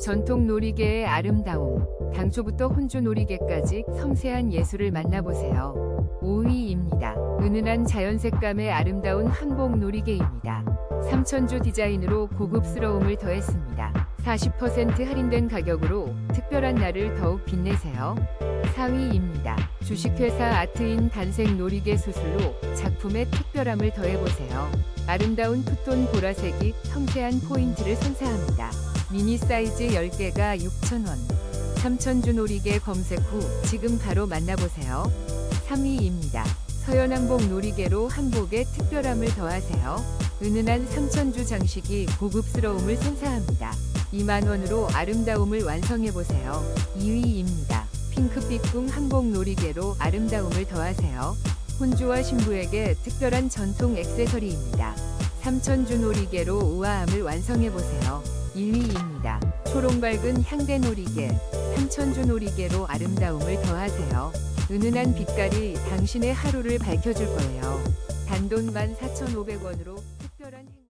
전통 놀이개의 아름다움. 당초부터 혼주 놀이개까지 섬세한 예술을 만나보세요. 5위입니다. 은은한 자연 색감의 아름다운 한복 놀이개입니다. 삼천주 디자인으로 고급스러움을 더했습니다. 40% 할인된 가격으로 특별한 날을 더욱 빛내세요. 4위입니다. 주식회사 아트인 단색 놀이개 수술로 작품의 특별함을 더해보세요. 아름다운 투톤 보라색이 섬세한 포인트를 선사합니다. 미니 사이즈 10개가 6,000원. 삼천주 놀이개 검색 후 지금 바로 만나보세요. 3위입니다. 서연항복 놀이개로 한복에 특별함을 더하세요. 은은한 삼천주 장식이 고급스러움을 선사합니다. 2만원으로 아름다움을 완성해보세요. 2위입니다. 핑크빛 궁 한복 놀이개로 아름다움을 더하세요. 혼주와 신부에게 특별한 전통 액세서리입니다. 삼천주 놀이개로 우아함을 완성해보세요. 1위입니다. 초록 밝은 향대 놀이개, 삼천주 놀이개로 아름다움을 더하세요. 은은한 빛깔이 당신의 하루를 밝혀줄 거예요. 단돈 14,500원으로 특별한 행...